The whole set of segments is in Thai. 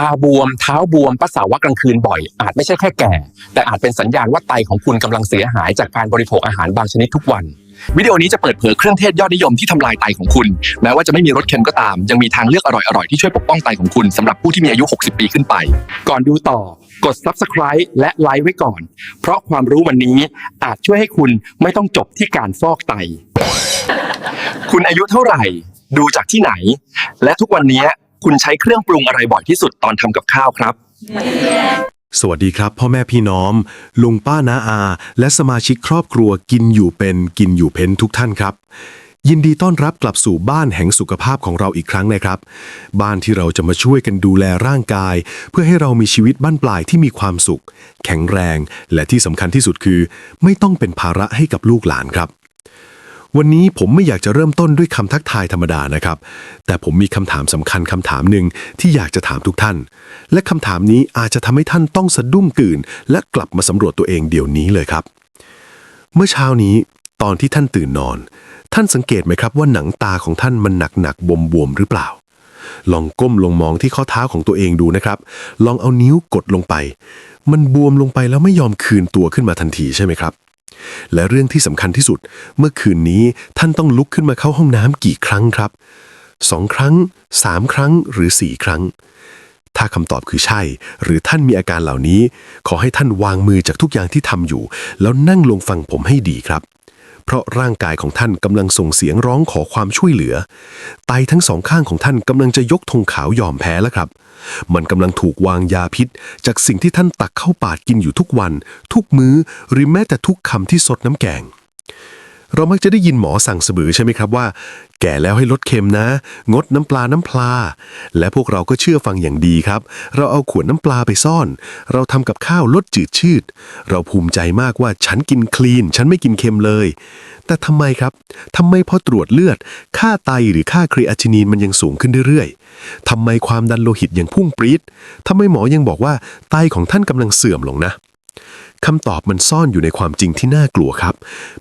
ตาบวมเท้าบวมปัสสาวะกลางคืนบ่อย อาจไม่ใช่แค่แก่ แต่อาจเป็นสัญญาณว่าไตของคุณกำลังเสียหายจากการบริโภคอาหารบางชนิดทุกวัน วิดีโอนี้จะเปิดเผยเครื่องเทศยอดนิยมที่ทำลายไตของคุณ แม้ว่าจะไม่มีรสเค็มก็ตาม ยังมีทางเลือกอร่อยๆที่ช่วยปกป้องไตของคุณสำหรับผู้ที่มีอายุ 60 ปีขึ้นไป ก่อนดูต่อกด subscribe และไลค์ไว้ก่อน เพราะความรู้วันนี้อาจช่วยให้คุณไม่ต้องจบที่การฟอกไต คุณอายุเท่าไหร่ ดูจากที่ไหน และทุกวันนี้ คุณใช้เครื่องปรุงอะไรบ่อยที่สุดตอนทำกับข้าวครับ สวัสดีครับพ่อแม่พี่น้องลุงป้าน้าอา และสมาชิกครอบครัวกินอยู่เป็นกินอยู่เพ้นทุกท่านครับ ยินดีต้อนรับกลับสู่บ้านแห่งสุขภาพของเราอีกครั้งนะครับ บ้านที่เราจะมาช่วยกันดูแลร่างกาย เพื่อให้เรามีชีวิตบ้านปลายที่มีความสุข แข็งแรง และที่สำคัญที่สุดคือ ไม่ต้องเป็นภาระให้กับลูกหลานครับ วันนี้ผมไม่อยากจะเริ่มต้นด้วยคำทักทายธรรมดานะครับ แต่ผมมีคำถามสำคัญคำถามหนึ่งที่อยากจะถามทุกท่าน และคำถามนี้อาจจะทำให้ท่านต้องสะดุ้งตื่น และกลับมาสำรวจตัวเองเดี๋ยวนี้เลยครับ เมื่อเช้านี้ตอนที่ท่านตื่นนอน ท่านสังเกตไหมครับว่าหนังตาของท่านมันหนักหนักบวมบวมหรือเปล่า ลองก้มลงมองที่ข้อเท้าของตัวเองดูนะครับ ลองเอานิ้วกดลงไป มันบวมลงไปแล้วไม่ยอมคืนตัวขึ้นมาทันทีใช่ไหมครับ และเรื่องที่สำคัญที่สุด เมื่อคืนนี้ท่านต้องลุกขึ้นมาเข้าห้องน้ำกี่ครั้งครับสองครั้งสามครั้งหรือสี่ครั้ง ถ้าคำตอบคือใช่ หรือท่านมีอาการเหล่านี้ ขอให้ท่านวางมือจากทุกอย่างที่ทำอยู่ แล้วนั่งลงฟังผมให้ดีครับ เพราะร่างกายของท่านกำลังส่งเสียงร้องขอความช่วยเหลือ ไตทั้งสองข้างของท่านกำลังจะยกธงขาวยอมแพ้แล้วครับ มันกำลังถูกวางยาพิษ จากสิ่งที่ท่านตักเข้าปากกินอยู่ทุกวัน ทุกมื้อหรือแม้แต่ทุกคำที่สดน้ำแกง เรามักจะได้ยินหมอสั่งเสมอใช่ไหมครับว่า แก่แล้วให้ลดเค็มนะ งดน้ำปลาน้ำพลา และพวกเราก็เชื่อฟังอย่างดีครับ เราเอาขวดน้ำปลาไปซ่อน เราทำกับข้าวลดจืดชืด เราภูมิใจมากว่าฉันกินคลีน ฉันไม่กินเค็มเลย แต่ทำไมครับทำไมพอตรวจเลือด ค่าไตหรือค่าครีอาทินีนมันยังสูงขึ้นเรื่อยๆทำไมความดันโลหิตยังพุ่งปรี๊ดทำไมหมอยังบอกว่าไตของท่านกำลังเสื่อมลงนะ คำตอบมันซ่อนอยู่ในความจริงที่น่ากลัวครับ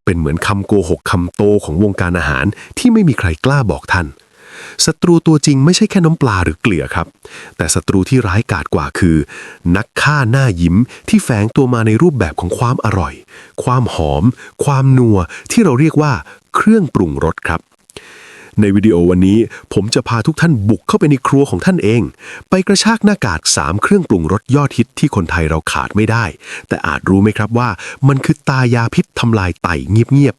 เป็นเหมือนคำโกหกคำโตของวงการอาหารที่ไม่มีใครกล้าบอกท่านศัตรูตัวจริงไม่ใช่แค่น้ำปลาหรือเกลือครับ แต่ศัตรูที่ร้ายกาจกว่าคือ นักฆ่าหน้ายิ้มที่แฝงตัวมาในรูปแบบของความอร่อย ความหอม ความนัวที่เราเรียกว่าเครื่องปรุงรสครับ ในวิดีโอวันนี้ผมจะพาทุกท่านบุกเข้าไปในครัวของท่านเอง ไปกระชากหน้ากาก 3 เครื่องปรุงรสยอดฮิตที่คนไทยเราขาดไม่ได้ แต่อาจรู้ไหมครับว่ามันคือตายาพิษทำลายไตเงียบ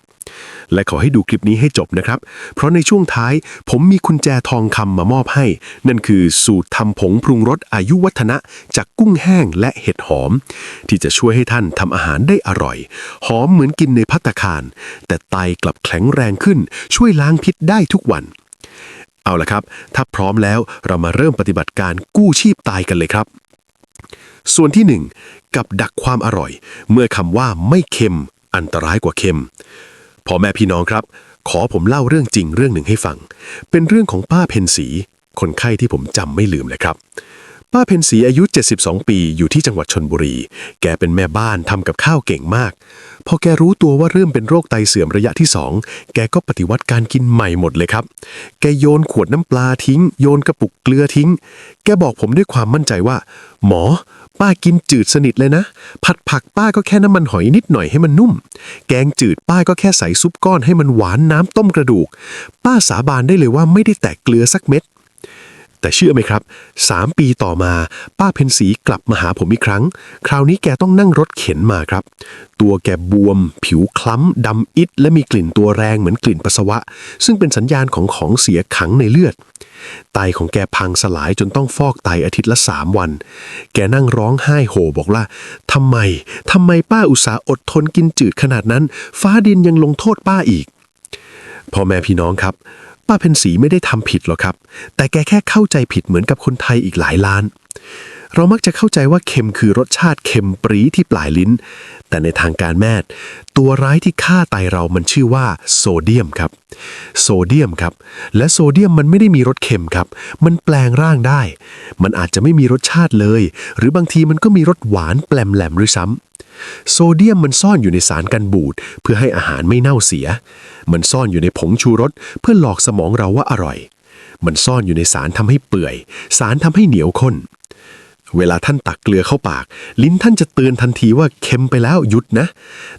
และขอให้ดูคลิปนี้ให้จบนะครับ เพราะในช่วงท้ายผมมีกุญแจทองคำมามอบให้ นั่นคือสูตรทำผงปรุงรสอายุวัฒนะ จากกุ้งแห้งและเห็ดหอม ที่จะช่วยให้ท่านทำอาหารได้อร่อย หอมเหมือนกินในพัตคาร แต่ไตกลับแข็งแรงขึ้น ช่วยล้างพิษได้ทุกวัน เอาละครับ ถ้าพร้อมแล้วเรามาเริ่มปฏิบัติการกู้ชีพตายกันเลยครับ ส่วนที่ 1 กับดักความอร่อย เมื่อคำว่าไม่เค็มอันตรายกว่าเค็ม พ่อแม่พี่น้องครับ ขอผมเล่าเรื่องจริงเรื่องหนึ่งให้ฟัง เป็นเรื่องของป้าเพนสี คนไข้ที่ผมจำไม่ลืมเลยครับ ป้าเพนสีอายุ 72 ปีอยู่ที่จังหวัดชนบุรี แกเป็นแม่บ้านทำกับข้าวเก่งมาก พอแกรู้ตัวว่าเริ่มเป็นโรคไตเสื่อมระยะที่ 2 แกก็ปฏิวัติการกินใหม่หมดเลยครับ แกโยนขวดน้ำปลาทิ้ง โยนกระปุกเกลือทิ้ง แกบอกผมด้วยความมั่นใจว่า หมอ ป้ากินจืดสนิทเลยนะ ผัดผักป้าก็แค่น้ำมันหอยนิดหน่อยให้มันนุ่ม แกงจืดป้าก็แค่ใส่ซุปก้อนให้มันหวานน้ำต้มกระดูก ป้าสาบานได้เลยว่าไม่ได้แตะเกลือสักเม็ด แต่เชื่อไหมครับ 3 ปีต่อมา ป้าเพนสีกลับมาหาผมอีกครั้ง คราวนี้แกต้องนั่งรถเข็นมาครับ ตัวแกบวม ผิวคล้ำดำอิด และมีกลิ่นตัวแรงเหมือนกลิ่นปัสสาวะ ซึ่งเป็นสัญญาณของของเสียขังในเลือด ไตของแกพังสลายจนต้องฟอกไตอาทิตย์ละ 3 วัน แกนั่งร้องไห้โหบอกว่าทำไมทำไมป้าอุตสาอดทนกินจืดขนาดนั้น ฟ้าดินยังลงโทษป้าอีกพ่อแม่พี่น้องครับ ป้าเพนสีไม่ได้ทำผิดหรอกครับ แต่แกแค่เข้าใจผิดเหมือนกับคนไทยอีกหลายล้าน เรามักจะเข้าใจว่าเค็มคือรสชาติเค็มปรีที่ปลายลิ้น แต่ในทางการแพทย์ตัวร้ายที่ฆ่าไตเรามันชื่อว่าโซเดียมครับ โซเดียมครับ และโซเดียมมันไม่ได้มีรสเค็มครับ มันแปลงร่างได้ มันอาจจะไม่มีรสชาติเลย หรือบางทีมันก็มีรสหวานแปลมแหลมด้วยซ้ำโซเดียมมันซ่อนอยู่ในสารกันบูดเพื่อให้อาหารไม่เน่าเสีย มันซ่อนอยู่ในผงชูรสเพื่อหลอกสมองเราว่าอร่อย มันซ่อนอยู่ในสารทำให้เปื่อย สารทำให้เหนียวข้น เวลาท่านตักเกลือเข้าปาก ลิ้นท่านจะเตือนทันทีว่าเค็มไปแล้วหยุดนะ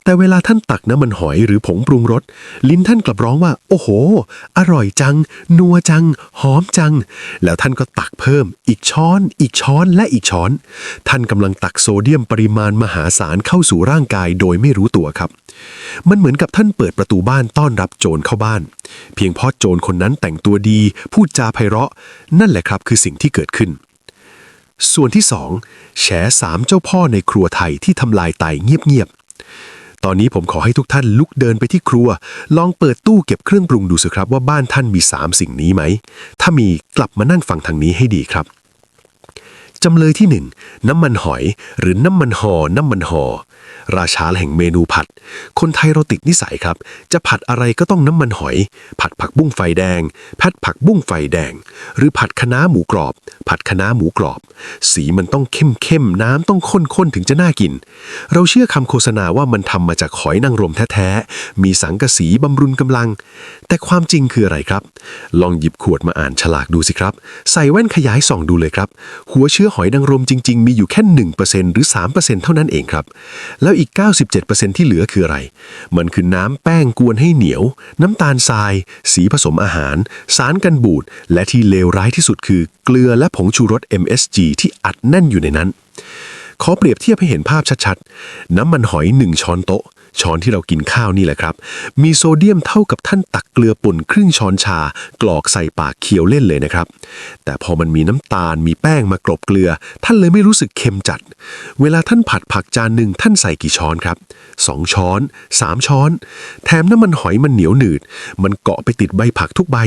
แต่เวลาท่านตักน้ำมันหอยหรือผงปรุงรสลิ้นท่านกลับร้องว่า โอ้โห อร่อยจัง นัวจัง หอมจัง แล้วท่านก็ตักเพิ่ม อีกช้อน อีกช้อนและอีกช้อน ท่านกำลังตักโซเดียมปริมาณมหาศาลเข้าสู่ร่างกายโดยไม่รู้ตัวครับ มันเหมือนกับท่านเปิดประตูบ้านต้อนรับโจรเข้าบ้าน เพียงเพราะโจรคนนั้นแต่งตัวดี พูดจาไพเราะ นั่นแหละครับคือสิ่งที่เกิดขึ้น ส่วนที่สองแฉสามเจ้าพ่อในครัวไทยที่ทำลายไตเงียบๆ ตอนนี้ผมขอให้ทุกท่านลุกเดินไปที่ครัว ลองเปิดตู้เก็บเครื่องปรุงดูสิครับว่าบ้านท่านมีสามสิ่งนี้ไหม ถ้ามีกลับมานั่งฟังทางนี้ให้ดีครับ จำเลยที่หนึ่งน้ำมันหอย หรือน้ำมันหอ น้ำมันหอ ราชาแห่งเมนูผัด คนไทยเราติดนิสัยครับ จะผัดอะไรก็ต้องน้ำมันหอย ผัดผักบุ้งไฟแดงผัดผักบุ้งไฟแดง หรือผัดคะน้าหมูกรอบ ผัดคะน้าหมูกรอบ สีมันต้องเข้มเข้มๆน้ำต้องข้นๆถึงจะน่ากิน เราเชื่อคำโฆษณาว่ามันทำมาจากหอยนางรมแท้ๆมีสังกะสีบำรุงกำลัง แต่ความจริงคืออะไรครับ ลองหยิบขวดมาอ่านฉลากดูสิครับ ใส่แว่นขยายส่องดูเลยครับ หัวเชื้อหอยนางรมจริง ๆ มีอยู่แค่1%หรือ3%เท่านั้นเองครับ แล้วอีก 97%ที่เหลือคืออะไร มันคือน้ำแป้งกวนให้เหนียว น้ำตาลทราย สีผสมอาหาร สารกันบูด และที่เลวร้ายที่สุดคือ เกลือและผงชูรส MSG ที่อัดแน่นอยู่ในนั้น ขอเปรียบเทียบให้เห็นภาพชัดๆ น้ำมันหอย 1 ช้อนโต๊ะ ช้อนที่เรากินข้าวนี่แหละครับ มีโซเดียมเท่ากับท่านตักเกลือป่นครึ่งช้อนชา กรอกใส่ปากเคี้ยวเล่นเลยนะครับ แต่พอมันมีน้ำตาลมีแป้งมากรบเกลือ ท่านเลยไม่รู้สึกเค็มจัด เวลาท่านผัดผักจานหนึ่งท่านใส่กี่ช้อนครับ2ช้อน 3 ช้อน แถมน้ำมันหอยมันเหนียวหนืด มันเกาะไปติดใบผักทุกใบ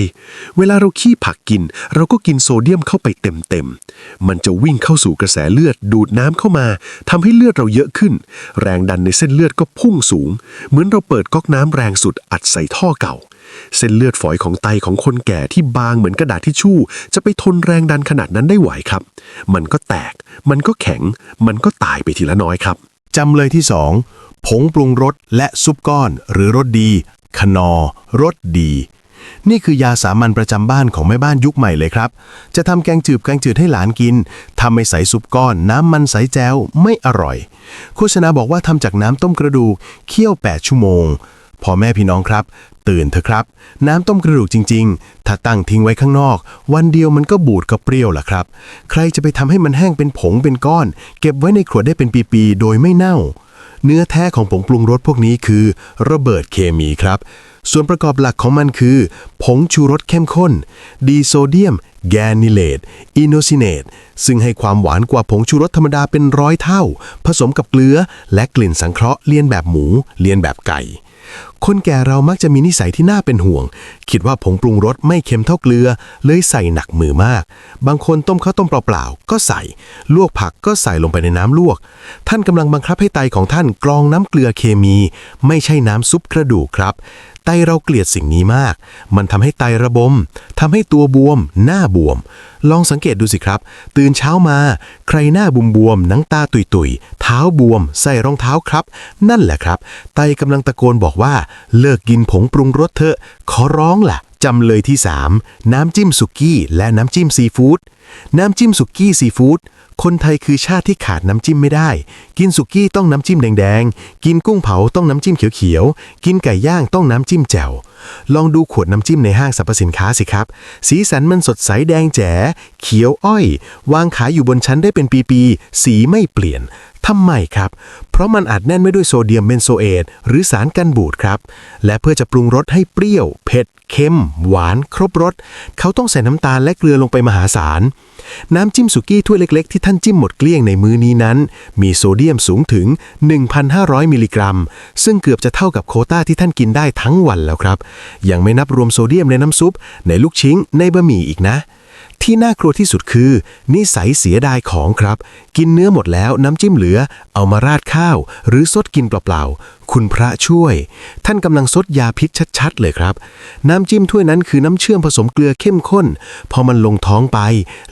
เวลาเราขี้ผักกิน เราก็กินโซเดียมเข้าไปเต็มๆ มันจะวิ่งเข้าสู่กระแสเลือดดูดน้ำเข้ามาทำให้เลือดเราเยอะขึ้น แรงดันในเส้นเลือดก็พุ่งสูง เหมือนเราเปิดก๊อกน้ำแรงสุดอัดใส่ท่อเก่า เส้นเลือดฝอยของไตของคนแก่ที่บางเหมือนกระดาษทิชชู่ จะไปทนแรงดันขนาดนั้นได้ไหวครับ มันก็แตก มันก็แข็ง มันก็ตายไปทีละน้อยครับ จำเลยที่ 2 ผงปรุงรสและซุปก้อน หรือรสดี คนอรสดี นี่คือยาสามัญประจำบ้านของแม่บ้านยุคใหม่เลยครับ จะทำแกงจืดแกงจืดให้หลานกินทำไม่ใส่ซุปก้อน น้ำมันใสแจวไม่อร่อย โฆษณาบอกว่าทำจากน้ำต้มกระดูกเคี่ยว 8 ชั่วโมงพอแม่พี่น้องครับ ตื่นเถอะครับ น้ำต้มกระดูกจริง ๆ ถ้าตั้งทิ้งไว้ข้างนอก วันเดียวมันก็บูดก็เปรี้ยวล่ะครับ ใครจะไปทำให้มันแห้งเป็นผงเป็นก้อน เก็บไว้ในขวดได้เป็นปีๆโดยไม่เน่า เนื้อแท้ของผงปรุงรสพวกนี้คือ ระเบิดเคมีครับ ส่วนประกอบหลักของมันคือ ผงชูรสเข้มข้น ดีโซเดียม แกนิเลตอิโนซิเนตซึ่งให้ความหวานกว่าผงชูรสธรรมดาเป็นร้อยเท่า ผสมกับเกลือและกลิ่นสังเคราะห์เลียนแบบหมูเลียนแบบไก่ คนแก่เรามักจะมีนิสัยที่น่าเป็นห่วง คิดว่าผงปรุงรสไม่เค็มเท่าเกลือ เลยใส่หนักมือมาก บางคนต้มข้าวต้มเปล่าๆ ก็ใส่ ลวกผักก็ใส่ลงไปในน้ำลวก ท่านกำลังบังคับให้ไตของท่านกรองน้ำเกลือเคมี ไม่ใช่น้ำซุปกระดูกครับ ไตเราเกลียดสิ่งนี้มาก มันทำให้ไตระบมทำให้ตัวบวม หน้าบวม ลองสังเกตดูสิครับ ตื่นเช้ามา ใครหน้าบวมบวมหนังตาตุยตุยเท้าบวม ใส่รองเท้าครับ นั่นแหละครับ ไตกำลังตะโกนบอกว่า เลิกกินผงปรุงรสเถอะ ขอร้องล่ะจำเลยที่ 3 น้ำจิ้มสุกี้ และน้ำจิ้มซีฟู้ดน้ำจิ้มสุกี้ซีฟู้ด คนไทยคือชาติที่ขาดน้ำจิ้มไม่ได้ กินสุกี้ต้องน้ำจิ้มแดงๆ กินกุ้งเผาต้องน้ำจิ้มเขียวๆ กินไก่ย่างต้องน้ำจิ้มแจ่ว ลองดูขวดน้ำจิ้มในห้างสรรพสินค้าสิครับ สีสันมันสดใสแดงแจ๋เขียวอ้อย วางขายอยู่บนชั้นได้เป็นปีๆ สีไม่เปลี่ยนทำไมครับ เพราะมันอัดแน่นไว้ด้วยโซเดียมเบนโซเอตหรือสารกันบูดครับ และเพื่อจะปรุงรสให้เปรี้ยว เผ็ด เค็ม หวาน ครบรส เขาต้องใส่น้ำตาลและเกลือลงไปมหาศาล น้ำจิ้มสุกี้ถ้วยเล็กๆ ที่ท่านจิ้มหมดเกลี้ยงในมื้อนี้นั้น มีโซเดียมสูงถึง 1,500 มิลลิกรัม ซึ่งเกือบจะเท่ากับโคต้าที่ท่านกินได้ทั้งวันแล้วครับ ยังไม่นับรวมโซเดียมในน้ำซุป ในลูกชิ้นในบะหมี่อีกนะที่น่ากลัวที่สุดคือ นิสัยเสียดายของครับ กินเนื้อหมดแล้วน้ำจิ้มเหลือ เอามาราดข้าว หรือซดกินเปล่าๆคุณพระช่วย ท่านกำลังซดยาพิษชัดๆ เลยครับ น้ำจิ้มถ้วยนั้นคือน้ำเชื่อมผสมเกลือเข้มข้น พอมันลงท้องไป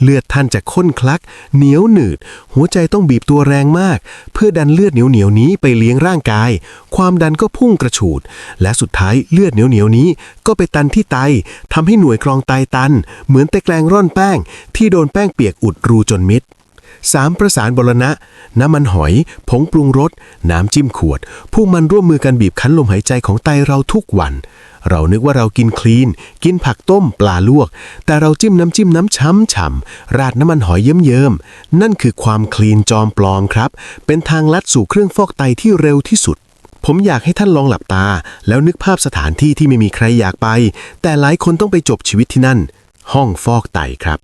เลือดท่านจะข้นคลัก เหนียวหนืด หัวใจต้องบีบตัวแรงมาก เพื่อดันเลือดเหนียวๆนี้ไปเลี้ยงร่างกาย ความดันก็พุ่งกระฉูด และสุดท้ายเลือดเหนียวๆนี้ ก็ไปตันที่ไตทำให้หน่วยกรองไตตัน เหมือนตะแกรงร่อนแป้ง ที่โดนแป้งเปียกอุดรูจนมิด สามประสานบรณะ น้ำมันหอย ผงปรุงรส น้ำจิ้มขวด พวกมันร่วมมือกันบีบคั้นลมหายใจของไตเราทุกวัน เรานึกว่าเรากินคลีน กินผักต้ม ปลาลวก แต่เราจิ้มน้ำจิ้มน้ำช้ำฉ่ำราดน้ำมันหอยเยิ้มๆนั่นคือความคลีนจอมปลอมครับ เป็นทางลัดสู่เครื่องฟอกไตที่เร็วที่สุดผมอยากให้ท่านลองหลับตา แล้วนึกภาพสถานที่ที่ไม่มีใครอยากไป แต่หลายคนต้องไปจบชีวิตที่นั่น ห้องฟอกไตครับ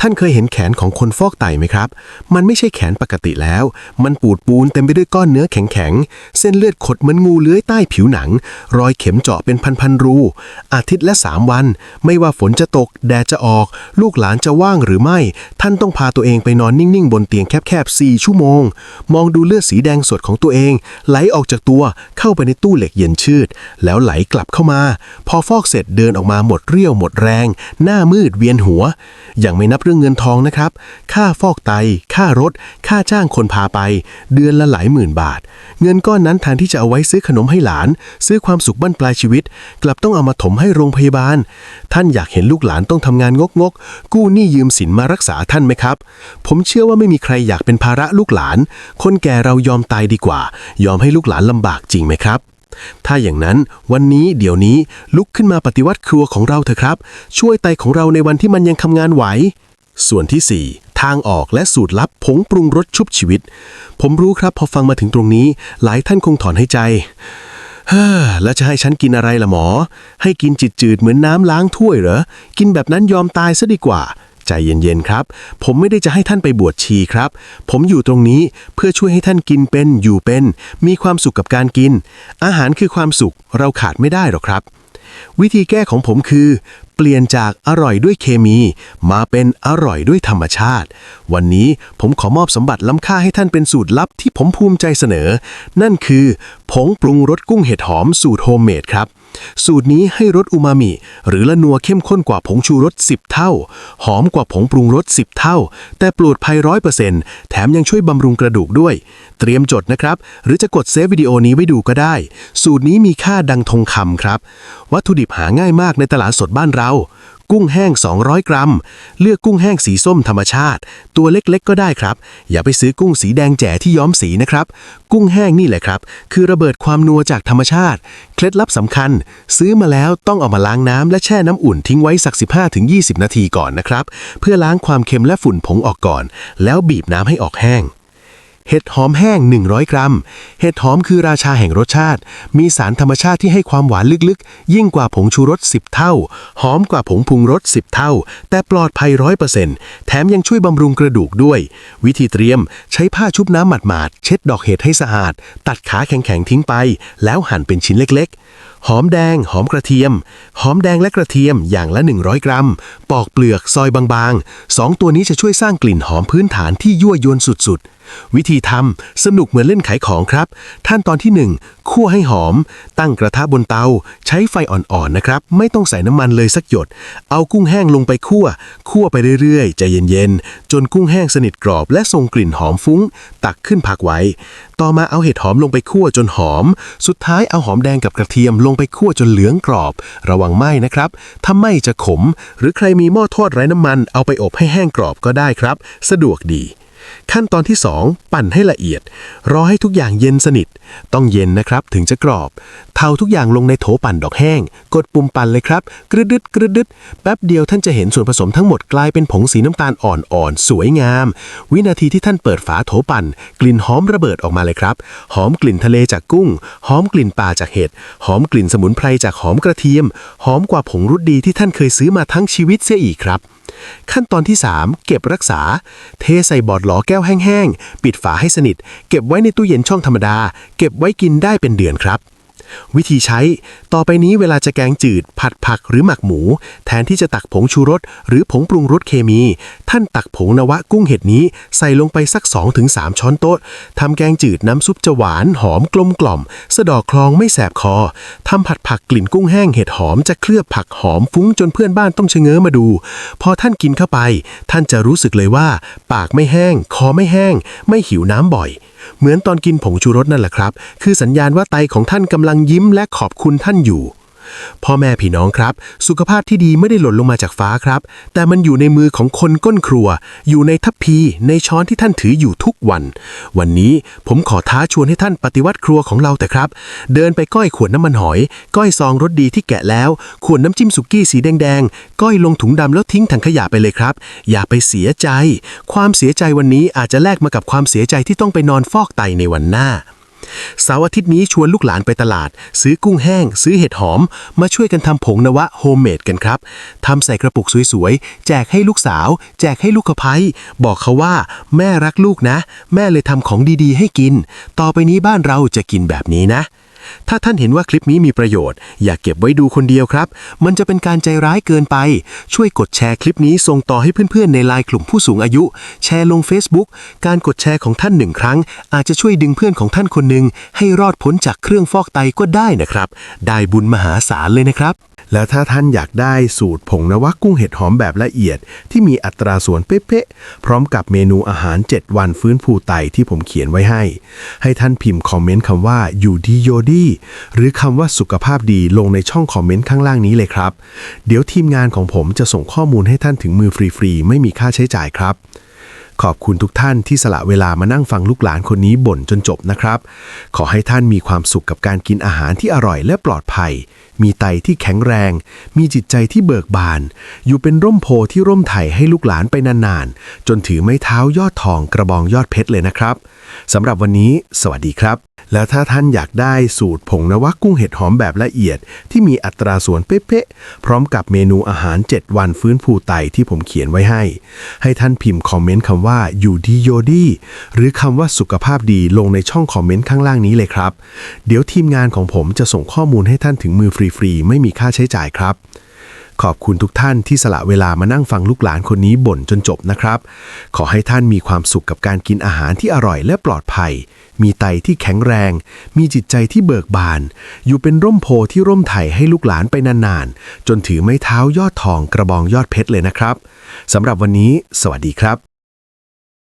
ท่านเคยเห็นแขนของคนฟอกไตไหมครับ มันไม่ใช่แขนปกติแล้ว มันปูดปูนเต็มไปด้วยก้อนเนื้อแข็งๆ เส้นเลือดขดเหมือนงูเลื้อยใต้ผิวหนัง รอยเข็มเจาะเป็นพันๆรู อาทิตย์ละสามวัน ไม่ว่าฝนจะตก แดดจะออก ลูกหลานจะว่างหรือไม่ ท่านต้องพาตัวเองไปนอนนิ่งๆ บนเตียงแคบๆ 4 ชั่วโมง มองดูเลือดสีแดงสดของตัวเอง ไหลออกจากตัวเข้าไปในตู้เหล็กเย็นชืด แล้วไหลกลับเข้ามา พอฟอกเสร็จเดินออกมาหมดเรี่ยวหมดแรง หน้ามืืดเวียนหัวยังไม่นับเรื่องเงินทองนะครับ ค่าฟอกไต ค่ารถ ค่าจ้างคนพาไป เดือนละหลายหมื่นบาท เงินก้อนนั้นแทนที่จะเอาไว้ซื้อขนมให้หลาน ซื้อความสุขบั้นปลายชีวิต กลับต้องเอามาถมให้โรงพยาบาล ท่านอยากเห็นลูกหลานต้องทำงานงกงกกู้หนี้ยืมสินมารักษาท่านไหมครับ ผมเชื่อว่าไม่มีใครอยากเป็นภาระลูกหลาน คนแก่เรายอมตายดีกว่า ยอมให้ลูกหลานลำบากจริงไหมครับ ถ้าอย่างนั้นวันนี้เดี๋ยวนี้ลุกขึ้นมาปฏิวัติครัวของเราเถอะครับ ช่วยไตของเราในวันที่มันยังทำงานไหว ส่วนที่ 4 ทางออกและสูตรลับผงปรุงรสชุบชีวิต ผมรู้ครับพอฟังมาถึงตรงนี้ หลายท่านคงถอนให้ใจเฮ้อแล้วจะให้ฉันกินอะไรล่ะหมอ ให้กินจืดๆเหมือนน้ำล้างถ้วยเหรอ กินแบบนั้นยอมตายซะดีกว่า ใจเย็นๆครับ ผมไม่ได้จะให้ท่านไปบวชชีครับ ผมอยู่ตรงนี้เพื่อช่วยให้ท่านกินเป็นอยู่เป็น มีความสุขกับการกิน อาหารคือความสุขเราขาดไม่ได้หรอกครับ วิธีแก้ของผมคือ เปลี่ยนจากอร่อยด้วยเคมี มาเป็นอร่อยด้วยธรรมชาติ วันนี้ผมขอมอบสมบัติล้ำค่าให้ท่านเป็นสูตรลับที่ผมภูมิใจเสนอ นั่นคือผงปรุงรสกุ้งเห็ดหอมสูตรโฮมเมดครับ สูตรนี้ให้รสอูมามิ หรือละนัวเข้มข้นกว่าผงชูรส 10 เท่า หอมกว่าผงปรุงรส 10 เท่า แต่ปลอดภัยร้อยเปอร์เซ็นต์แถมยังช่วยบำรุงกระดูกด้วย เตรียมจดนะครับ หรือจะกดเซฟวิดีโอนี้ไว้ดูก็ได้ สูตรนี้มีค่าดังทองคำครับ วัตถุดิบหาง่ายมากในตลาดสดบ้านเรา กุ้งแห้ง 200 กรัม เลือกกุ้งแห้งสีส้มธรรมชาติ ตัวเล็กๆ ก็ได้ครับ อย่าไปซื้อกุ้งสีแดงแจ๋ที่ย้อมสีนะครับ กุ้งแห้งนี่แหละครับ คือระเบิดความนัวจากธรรมชาติ เคล็ดลับสำคัญ ซื้อมาแล้วต้องเอามาล้างน้ำและแช่น้ำอุ่นทิ้งไว้สัก 15-20 นาทีก่อนนะครับ เพื่อล้างความเค็มและฝุ่นผงออกก่อน แล้วบีบน้ำให้ออกแห้ง เห็ดหอมแห้ง 100 กรัม เห็ดหอมคือราชาแห่งรสชาติ มีสารธรรมชาติที่ให้ความหวานลึกๆ ยิ่งกว่าผงชูรส 10 เท่า หอมกว่าผงปรุงรส 10 เท่า แต่ปลอดภัยร้อยเปอร์เซ็นต์แถมยังช่วยบำรุงกระดูกด้วย วิธีเตรียมใช้ผ้าชุบน้ำหมาดๆ เช็ดดอกเห็ดให้สะอาด ตัดขาแข็งๆทิ้งไป แล้วหั่นเป็นชิ้นเล็ก ๆหอมแดง หอมกระเทียม หอมแดงและกระเทียมอย่างละ 100 กรัม ปอกเปลือกซอยบางๆสองตัวนี้จะช่วยสร้างกลิ่นหอมพื้นฐานที่ยั่วยวนสุดๆ วิธีทำสนุกเหมือนเล่นขายของครับขั้นตอนที่ 1 คั่วให้หอม ตั้งกระทะบนเตา ใช้ไฟอ่อนๆนะครับ ไม่ต้องใส่น้ำมันเลยสักหยด เอากุ้งแห้งลงไปคั่ว คั่วไปเรื่อยๆ ใจเย็นๆ จนกุ้งแห้งสนิทกรอบและส่งกลิ่นหอมฟุ้ง ตักขึ้นพักไว้ ต่อมาเอาเห็ดหอมลงไปคั่วจนหอม สุดท้ายเอาหอมแดงกับกระเทียมลงไปคั่วจนเหลืองกรอบ ระวังไหม้นะครับ ถ้าไหม้จะขม หรือใครมีหม้อทอดไร้น้ำมัน เอาไปอบให้แห้งกรอบก็ได้ครับ สะดวกดี ขั้นตอนที่ 2 ปั่นให้ละเอียด รอให้ทุกอย่างเย็นสนิท ต้องเย็นนะครับถึงจะกรอบ เทาทุกอย่างลงในโถปั่นดอกแห้ง กดปุ่มปั่นเลยครับ กระดึดกระดึดแป๊บเดียวท่านจะเห็นส่วนผสมทั้งหมดกลายเป็นผงสีน้ำตาลอ่อนๆ สวยงาม วินาทีที่ท่านเปิดฝาโถปั่น กลิ่นหอมระเบิดออกมาเลยครับ หอมกลิ่นทะเลจากกุ้ง หอมกลิ่นป่าจากเห็ด หอมกลิ่นสมุนไพรจากหอมกระเทียม หอมกว่าผงรุดดีที่ท่านเคยซื้อมาทั้งชีวิตเสียอีกครับ ขั้นตอนที่ 3 เก็บรักษา เทใส่บอดหลอแก้วแห้งๆ ปิดฝาให้สนิท เก็บไว้ในตู้เย็นช่องธรรมดา เก็บไว้กินได้เป็นเดือนครับ วิธีใช้ ต่อไปนี้เวลาจะแกงจืด ผัดผักหรือหมักหมู แทนที่จะตักผงชูรส หรือผงปรุงรสเคมี ท่านตักผงนวะกุ้งเห็ดนี้ใส่ลงไปสัก 2-3 ช้อนโต๊ะทำแกงจืดน้ำซุปจะหวานหอมกลมกล่อม สะดอกคลองไม่แสบคอทำผัดผักกลิ่นกุ้งแห้งเห็ดหอมจะเคลือบผักหอมฟุ้งจนเพื่อนบ้านต้องชะเง้อมาดู พอท่านกินเข้าไป ท่านจะรู้สึกเลยว่า ปากไม่แห้ง คอไม่แห้ง ไม่หิวน้ำบ่อย เหมือนตอนกินผงชูรสนั่นแหละครับ คือสัญญาณว่าไตของท่านกำลังยิ้มและขอบคุณท่านอยู่ พ่อแม่พี่น้องครับ สุขภาพที่ดีไม่ได้หล่นลงมาจากฟ้าครับ แต่มันอยู่ในมือของคนก้นครัว อยู่ในทัพพีในช้อนที่ท่านถืออยู่ทุกวัน วันนี้ผมขอท้าชวนให้ท่านปฏิวัติครัวของเราแต่ครับ เดินไปก้อยขวดน้ำมันหอย ก้อยซองรสดีที่แกะแล้วขวดน้ำจิ้มสุกี้สีแดงๆก้อยลงถุงดำแล้วทิ้งถังขยะไปเลยครับ อย่าไปเสียใจ ความเสียใจวันนี้อาจจะแลกมากับความเสียใจที่ต้องไปนอนฟอกไตในวันหน้า เสาร์อาทิตย์นี้ชวนลูกหลานไปตลาด ซื้อกุ้งแห้ง ซื้อเห็ดหอม มาช่วยกันทำผงนวะโฮมเมดกันครับทำใส่กระปุกสวยๆ แจกให้ลูกสาว แจกให้ลูกสะใภ้บอกเขาว่า แม่รักลูกนะ แม่เลยทำของดีๆ ให้กิน ต่อไปนี้บ้านเราจะกินแบบนี้นะ ถ้าท่านเห็นว่าคลิปนี้มีประโยชน์ อย่าเก็บไว้ดูคนเดียวครับ มันจะเป็นการใจร้ายเกินไป ช่วยกดแชร์คลิปนี้ส่งต่อให้เพื่อนๆ ในไลน์กลุ่มผู้สูงอายุ แชร์ลง Facebook การกดแชร์ของท่านหนึ่งครั้ง อาจจะช่วยดึงเพื่อนของท่านคนหนึ่งให้รอดพ้นจากเครื่องฟอกไตก็ได้นะครับ ได้บุญมหาศาลเลยนะครับ แล้วถ้าท่านอยากได้สูตรผงนวะกุ้งเห็ดหอมแบบละเอียด ที่มีอัตราส่วนเป๊ะๆ พร้อมกับเมนูอาหาร 7 วันฟื้นฟูไตที่ผมเขียนไว้ให้ ให้ท่านพิมพ์คอมเมนต์คำว่าอยู่ดีโยดี หรือคำว่าสุขภาพดีลงในช่องคอมเมนต์ข้างล่างนี้เลยครับ เดี๋ยวทีมงานของผมจะส่งข้อมูลให้ท่านถึงมือฟรีๆ ไม่มีค่าใช้จ่ายครับ ขอบคุณทุกท่านที่สละเวลามานั่งฟังลูกหลานคนนี้บ่นจนจบนะครับ ขอให้ท่านมีความสุขกับการกินอาหารที่อร่อยและปลอดภัย มีไตที่แข็งแรง มีจิตใจที่เบิกบาน อยู่เป็นร่มโพที่ร่มไถ่ให้ลูกหลานไปนานๆ จนถือไม้เท้ายอดทองกระบองยอดเพชรเลยนะครับสำหรับวันนี้ สวัสดีครับแล้วถ้าท่านอยากได้สูตรผงนวะกุ้งเห็ดหอมแบบละเอียด ที่มีอัตราส่วนเป๊ะๆ พร้อมกับเมนูอาหาร 7 วันฟื้นฟูไตที่ผมเขียนไว้ให้ ให้ท่านพิมพ์คอมเมนต์คำว่าอยู่ดีโยดี หรือคำว่าสุขภาพดีลงในช่องคอมเมนต์ข้างล่างนี้เลยครับ เดี๋ยวทีมงานของผมจะส่งข้อมูลให้ท่านถึงมือฟรีๆ ไม่มีค่าใช้จ่ายครับ ขอบคุณทุกท่านที่สละเวลามานั่งฟังลูกหลานคนนี้บ่นจนจบนะครับ ขอให้ท่านมีความสุขกับการกินอาหารที่อร่อยและปลอดภัย มีไตที่แข็งแรง มีจิตใจที่เบิกบาน อยู่เป็นร่มโพที่ร่มไถ่ให้ลูกหลานไปนานๆ จนถือไม้เท้ายอดทองกระบองยอดเพชรเลยนะครับสำหรับวันนี้ สวัสดีครับ